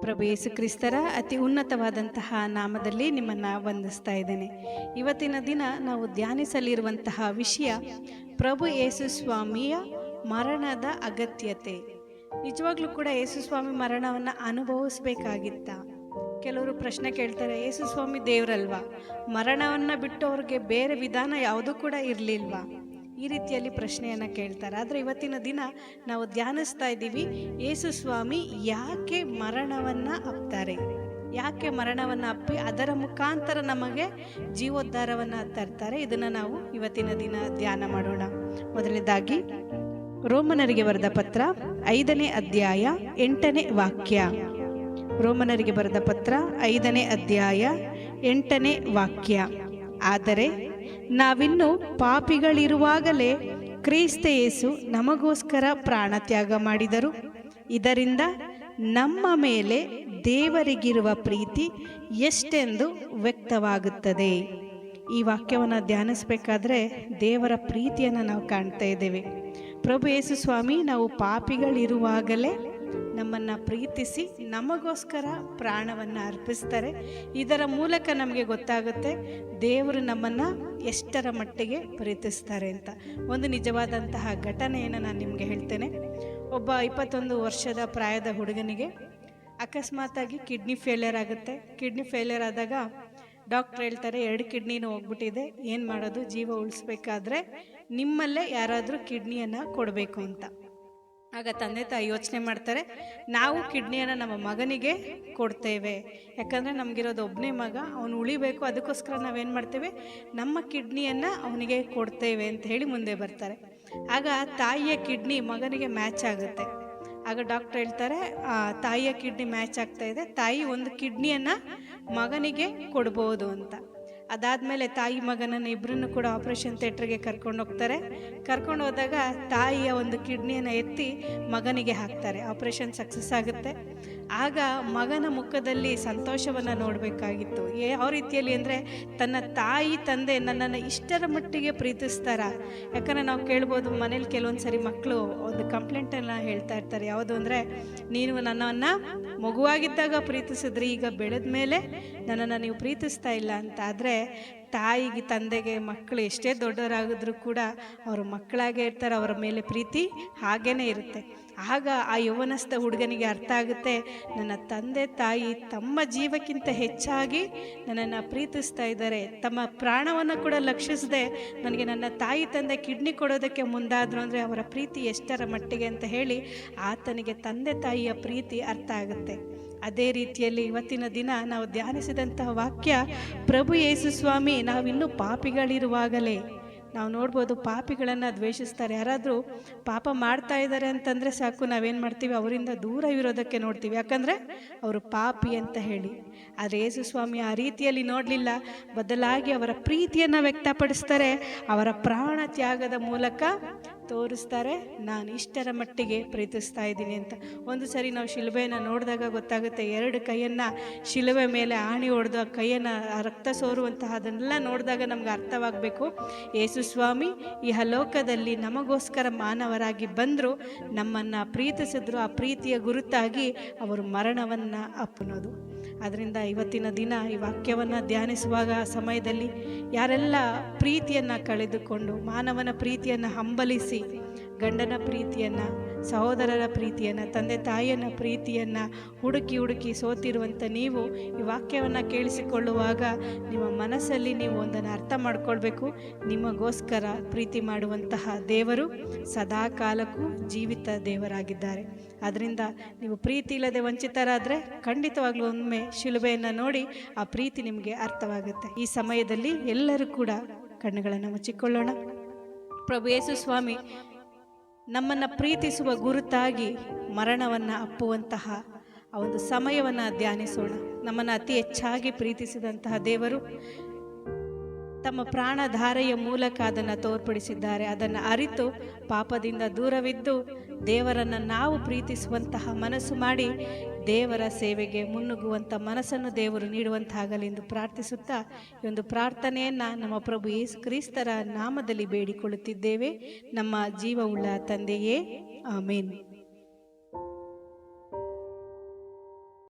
ಪ್ರಭು ಯೇಸು ಕ್ರಿಸ್ತರ ಅತಿ ಉನ್ನತವಾದಂತಹ ನಾಮದಲ್ಲಿ ನಿಮ್ಮನ್ನು ವಂದಿಸ್ತಾ ಇದ್ದೇನೆ. ಇವತ್ತಿನ ದಿನ ನಾವು ಧ್ಯಾನಿಸಲಿರುವಂತಹ ವಿಷಯ ಪ್ರಭು ಯೇಸು ಸ್ವಾಮಿಯ ಮರಣದ ಅಗತ್ಯತೆ. ನಿಜವಾಗ್ಲೂ ಕೂಡ ಯೇಸು ಸ್ವಾಮಿ ಮರಣವನ್ನು ಅನುಭವಿಸ್ಬೇಕಾಗಿತ್ತ. ಕೆಲವರು ಪ್ರಶ್ನೆ ಕೇಳ್ತಾರೆ, ಯೇಸು ಸ್ವಾಮಿ ದೇವರಲ್ವಾ? ಮರಣವನ್ನು ಬಿಟ್ಟು ಅವ್ರಿಗೆ ಬೇರೆ ವಿಧಾನ ಯಾವುದೂ ಕೂಡ ಇರಲಿಲ್ವಾ? ಈ ರೀತಿಯಲ್ಲಿ ಪ್ರಶ್ನೆಯನ್ನು ಕೇಳ್ತಾರೆ. ಆದರೆ ಇವತ್ತಿನ ದಿನ ನಾವು ಧ್ಯಾನಿಸ್ತಾ ಇದ್ದೀವಿ ಯೇಸು ಸ್ವಾಮಿ ಯಾಕೆ ಮರಣವನ್ನು ಅಪ್ತಾರೆ? ಯಾಕೆ ಮರಣವನ್ನು ಅಪ್ಪಿ, ಅದರ ಮುಖಾಂತರ ನಮಗೆ ಜೀವೋದ್ಧಾರವನ್ನು ತರ್ತಾರೆ? ಇದನ್ನು ನಾವು ಇವತ್ತಿನ ದಿನ ಧ್ಯಾನ ಮಾಡೋಣ. ಮೊದಲನೇದಾಗಿ, ರೋಮನರಿಗೆ ಬರೆದ ಪತ್ರ ಐದನೇ ಅಧ್ಯಾಯ ಎಂಟನೇ ವಾಕ್ಯ. ರೋಮನರಿಗೆ ಬರೆದ ಪತ್ರ ಐದನೇ ಅಧ್ಯಾಯ ಎಂಟನೇ ವಾಕ್ಯ. ಆದರೆ ನಾವಿನ್ನು ಪಾಪಿಗಳಿರುವಾಗಲೇ ಕ್ರಿಸ್ತ ಯೇಸು ನಮಗೋಸ್ಕರ ಪ್ರಾಣತ್ಯಾಗ ಮಾಡಿದರು. ಇದರಿಂದ ನಮ್ಮ ಮೇಲೆ ದೇವರಿಗಿರುವ ಪ್ರೀತಿ ಎಷ್ಟೆಂದು ವ್ಯಕ್ತವಾಗುತ್ತದೆ. ಈ ವಾಕ್ಯವನ್ನು ಧ್ಯಾನಿಸಬೇಕಾದ್ರೆ ದೇವರ ಪ್ರೀತಿಯನ್ನು ನಾವು ಕಾಣ್ತಾ ಇದ್ದೇವೆ. ಪ್ರಭು ಯೇಸು ಸ್ವಾಮಿ, ನಾವು ಪಾಪಿಗಳಿರುವಾಗಲೇ ನಮ್ಮನ್ನು ಪ್ರೀತಿಸಿ ನಮಗೋಸ್ಕರ ಪ್ರಾಣವನ್ನು ಅರ್ಪಿಸ್ತಾರೆ. ಇದರ ಮೂಲಕ ನಮಗೆ ಗೊತ್ತಾಗುತ್ತೆ ದೇವರು ನಮ್ಮನ್ನು ಎಷ್ಟರ ಮಟ್ಟಿಗೆ ಪ್ರೀತಿಸ್ತಾರೆ ಅಂತ. ಒಂದು ನಿಜವಾದಂತಹ ಘಟನೆಯನ್ನು ನಾನು ನಿಮಗೆ ಹೇಳ್ತೇನೆ. ಒಬ್ಬ ಇಪ್ಪತ್ತೊಂದು ವರ್ಷದ ಪ್ರಾಯದ ಹುಡುಗನಿಗೆ ಅಕಸ್ಮಾತಾಗಿ ಕಿಡ್ನಿ ಫೇಲ್ಯರ್ ಆಗುತ್ತೆ. ಕಿಡ್ನಿ ಫೇಲ್ಯರ್ ಆದಾಗ ಡಾಕ್ಟ್ರ್ ಹೇಳ್ತಾರೆ, ಎರಡು ಕಿಡ್ನಿನೂ ಹೋಗ್ಬಿಟ್ಟಿದೆ, ಏನು ಮಾಡೋದು? ಜೀವ ಉಳಿಸ್ಬೇಕಾದ್ರೆ ನಿಮ್ಮಲ್ಲೇ ಯಾರಾದರೂ ಕಿಡ್ನಿಯನ್ನು ಕೊಡಬೇಕು ಅಂತ. ಆಗ ತಂದೆ ತಾಯಿ ಯೋಚನೆ ಮಾಡ್ತಾರೆ, ನಾವು ಕಿಡ್ನಿಯನ್ನು ನಮ್ಮ ಮಗನಿಗೆ ಕೊಡ್ತೇವೆ. ಯಾಕಂದರೆ ನಮಗಿರೋದು ಒಬ್ಬನೇ ಮಗ, ಅವನು ಉಳಿಬೇಕು, ಅದಕ್ಕೋಸ್ಕರ ನಾವೇನು ಮಾಡ್ತೇವೆ? ನಮ್ಮ ಕಿಡ್ನಿಯನ್ನು ಅವನಿಗೆ ಕೊಡ್ತೇವೆ, ಅಂತ ಹೇಳಿ ಮುಂದೆ ಬರ್ತಾರೆ. ಆಗ ತಾಯಿಯ ಕಿಡ್ನಿ ಮಗನಿಗೆ ಮ್ಯಾಚ್ ಆಗುತ್ತೆ. ಆಗ ಡಾಕ್ಟರ್ ಹೇಳ್ತಾರೆ ತಾಯಿಯ ಕಿಡ್ನಿ ಮ್ಯಾಚ್ ಆಗ್ತಾ ಇದೆ. ತಾಯಿ ಒಂದು ಕಿಡ್ನಿಯನ್ನು ಮಗನಿಗೆ ಕೊಡ್ಬೋದು, ಅಂತ. ಅದಾದಮೇಲೆ ತಾಯಿ ಮಗನನ್ನು ಇಬ್ಬರನ್ನು ಕೂಡ ಆಪರೇಷನ್ ಥಿಯೇಟ್ರಿಗೆ ಕರ್ಕೊಂಡು ಹೋಗ್ತಾರೆ. ಕರ್ಕೊಂಡು ಹೋದಾಗ ತಾಯಿಯ ಒಂದು ಕಿಡ್ನಿಯನ್ನು ಎತ್ತಿ ಮಗನಿಗೆ ಹಾಕ್ತಾರೆ. ಆಪರೇಷನ್ ಸಕ್ಸಸ್ ಆಗುತ್ತೆ. ಆಗ ಮಗನ ಮುಖದಲ್ಲಿ ಸಂತೋಷವನ್ನು ನೋಡಬೇಕಾಗಿತ್ತು. ಯಾವ ರೀತಿಯಲ್ಲಿ ಅಂದರೆ ತನ್ನ ತಾಯಿ ತಂದೆ ನನ್ನನ್ನು ಇಷ್ಟರ ಮಟ್ಟಿಗೆ ಪ್ರೀತಿಸ್ತಾರ. ಯಾಕಂದರೆ ನಾವು ಕೇಳ್ಬೋದು ಮನೇಲಿ ಕೆಲವೊಂದು ಸರಿ ಮಕ್ಕಳು ಒಂದು ಕಂಪ್ಲೇಂಟನ್ನು ಹೇಳ್ತಾ ಇರ್ತಾರೆ. ಯಾವುದು ಅಂದರೆ, ನೀನು ನನ್ನನ್ನು ಮಗುವಾಗಿದ್ದಾಗ ಪ್ರೀತಿಸಿದ್ರಿ, ಈಗ ಬೆಳೆದ ಮೇಲೆ ನನ್ನನ್ನು ನೀವು ಪ್ರೀತಿಸ್ತಾ ಇಲ್ಲ ಅಂತ ಆದರೆ ತಾಯಿಗೆ, ತಂದೆಗೆ, ಮಕ್ಕಳು ಎಷ್ಟೇ ದೊಡ್ಡವರಾಗಿದ್ರು ಕೂಡ ಅವರು ಮಕ್ಕಳಾಗೇ ಇರ್ತಾರೆ, ಅವರ ಮೇಲೆ ಪ್ರೀತಿ ಹಾಗೇ ಇರುತ್ತೆ. ಆಗ ಆ ಯೌವನಸ್ಥ ಹುಡುಗನಿಗೆ ಅರ್ಥ ಆಗುತ್ತೆ, ನನ್ನ ತಂದೆ, ತಾಯಿ ತಮ್ಮ ಜೀವಕ್ಕಿಂತ ಹೆಚ್ಚಾಗಿ ನನ್ನನ್ನು ಪ್ರೀತಿಸ್ತಾ ಇದ್ದಾರೆ. ತಮ್ಮ ಪ್ರಾಣವನ್ನು ಕೂಡ ಲಕ್ಷಿಸದೆ ನನಗೆ ನನ್ನ ತಾಯಿ, ತಂದೆ ಕಿಡ್ನಿ ಕೊಡೋದಕ್ಕೆ ಮುಂದಾದರು ಅಂದರೆ ಅವರ ಪ್ರೀತಿ ಎಷ್ಟರ ಮಟ್ಟಿಗೆ ಅಂತ ಹೇಳಿ ಆತನಿಗೆ ತಂದೆ, ತಾಯಿಯ ಪ್ರೀತಿ ಅರ್ಥ ಆಗುತ್ತೆ. ಅದೇ ರೀತಿಯಲ್ಲಿ ಇವತ್ತಿನ ದಿನ ನಾವು ಧ್ಯಾನಿಸಿದಂತಹ ವಾಕ್ಯ, ಪ್ರಭು ಯೇಸು ಸ್ವಾಮಿ, ನಾವಿನ್ನೂ ಪಾಪಿಗಳಿರುವಾಗಲೇ. ನಾವು ನೋಡ್ಬೋದು ಪಾಪಿಗಳನ್ನು ದ್ವೇಷಿಸ್ತಾರೆ. ಯಾರಾದರೂ ಪಾಪ ಮಾಡ್ತಾ ಇದ್ದಾರೆ ಅಂತಂದರೆ ಸಾಕು, ನಾವೇನು ಮಾಡ್ತೀವಿ? ಅವರಿಂದ ದೂರ ಇರೋದಕ್ಕೆ ನೋಡ್ತೀವಿ. ಯಾಕಂದರೆ ಅವರು ಪಾಪಿ ಅಂತ ಹೇಳಿ. ಆದರೆ ಯೇಸು ಸ್ವಾಮಿ ಆ ರೀತಿಯಲ್ಲಿ ನೋಡಲಿಲ್ಲ. ಬದಲಾಗಿ ಅವರ ಪ್ರೀತಿಯನ್ನು ವ್ಯಕ್ತಪಡಿಸ್ತಾರೆ. ಅವರ ಪ್ರಾಣ ತ್ಯಾಗದ ಮೂಲಕ ತೋರಿಸ್ತಾರೆ. ನಾನು ಇಷ್ಟರ ಮಟ್ಟಿಗೆ ಪ್ರೀತಿಸ್ತಾ ಇದ್ದೀನಿ ಅಂತ. ಒಂದು ಸರಿ ನಾವು ಶಿಲುಬೆಯನ್ನು ನೋಡಿದಾಗ ಗೊತ್ತಾಗುತ್ತೆ, ಎರಡು ಕೈಯನ್ನು ಶಿಲುಬೆ ಮೇಲೆ ಆಣಿ ಹೊಡೆದು ಆ ಕೈಯನ್ನು ರಕ್ತ ಸೋರುವಂತಹ ಅದನ್ನೆಲ್ಲ ನೋಡಿದಾಗ ನಮ್ಗೆ ಅರ್ಥವಾಗಬೇಕು. ಯೇಸು ಸ್ವಾಮಿ, ಈ ಹಲೋಕದಲ್ಲಿ ನಮಗೋಸ್ಕರ ಮಾನವರಾಗಿ ಬಂದರು, ನಮ್ಮನ್ನು ಪ್ರೀತಿಸಿದ್ರು, ಆ ಪ್ರೀತಿಯ ಗುರುತಾಗಿ ಅವರು ಮರಣವನ್ನು ಅಪ್ಪನೋದು. ಅದರಿಂದ ಇವತ್ತಿನ ದಿನ ಈ ವಾಕ್ಯವನ್ನು ಧ್ಯಾನಿಸುವಾಗ ಸಮಯದಲ್ಲಿ ಯಾರೆಲ್ಲ ಪ್ರೀತಿಯನ್ನು ಕಳೆದುಕೊಂಡು ಮಾನವನ ಪ್ರೀತಿಯನ್ನು ಹಂಬಲಿಸಿ ಗಂಡನ ಪ್ರೀತಿಯನ್ನು, ಸಹೋದರರ ಪ್ರೀತಿಯನ್ನು, ತಂದೆ ತಾಯಿಯನ್ನ ಪ್ರೀತಿಯನ್ನು ಹುಡುಕಿ ಹುಡುಕಿ ಸೋತಿರುವಂಥ ನೀವು ಈ ವಾಕ್ಯವನ್ನು ಕೇಳಿಸಿಕೊಳ್ಳುವಾಗ ನಿಮ್ಮ ಮನಸ್ಸಲ್ಲಿ ನೀವು ಒಂದನ್ನು ಅರ್ಥ ಮಾಡಿಕೊಳ್ಬೇಕು. ನಿಮಗೋಸ್ಕರ ಪ್ರೀತಿ ಮಾಡುವಂತಹ ದೇವರು ಸದಾ ಕಾಲಕ್ಕೂ ಜೀವಿತ ದೇವರಾಗಿದ್ದಾರೆ. ಅದರಿಂದ ನೀವು ಪ್ರೀತಿ ಇಲ್ಲದೆ ವಂಚಿತರಾದರೆ ಖಂಡಿತವಾಗ್ಲೂ ಒಮ್ಮೆ ಶಿಲುಬೆಯನ್ನು ನೋಡಿ ಆ ಪ್ರೀತಿ ನಿಮಗೆ ಅರ್ಥವಾಗುತ್ತೆ. ಈ ಸಮಯದಲ್ಲಿ ಎಲ್ಲರೂ ಕೂಡ ಕಣ್ಣುಗಳನ್ನು ಮುಚ್ಚಿಕೊಳ್ಳೋಣ. ಪ್ರಭು ಯೇಸು ಸ್ವಾಮಿ ನಮ್ಮನ್ನು ಪ್ರೀತಿಸುವ ಗುರುತಾಗಿ ಮರಣವನ್ನು ಅಪ್ಪುವಂತಹ ಆ ಒಂದು ಸಮಯವನ್ನು ಧ್ಯಾನಿಸೋಣ. ನಮ್ಮನ್ನು ಅತಿ ಹೆಚ್ಚಾಗಿ ಪ್ರೀತಿಸಿದಂತಹ ದೇವರು ತಮ್ಮ ಪ್ರಾಣಧಾರೆಯ ಮೂಲಕ ಅದನ್ನು ತೋರ್ಪಡಿಸಿದ್ದಾರೆ. ಅದನ್ನು ಅರಿತು ಪಾಪದಿಂದ ದೂರವಿದ್ದು ದೇವರನ್ನು ನಾವು ಪ್ರೀತಿಸುವಂತಹ ಮನಸ್ಸು ಮಾಡಿ ದೇವರ ಸೇವೆಗೆ ಮುನ್ನುಗ್ಗುವಂಥ ಮನಸ್ಸನ್ನು ದೇವರು ನೀಡುವಂತಾಗಲಿ ಎಂದು ಪ್ರಾರ್ಥಿಸುತ್ತಾ ಈ ಒಂದು ಪ್ರಾರ್ಥನೆಯನ್ನು ನಮ್ಮ ಪ್ರಭು ಯೇಸು ಕ್ರಿಸ್ತರ ನಾಮದಲ್ಲಿ ಬೇಡಿಕೊಳ್ಳುತ್ತಿದ್ದೇವೆ. ನಮ್ಮ ಜೀವವುಳ್ಳ ತಂದೆಯೇ, ಆಮೇನ್.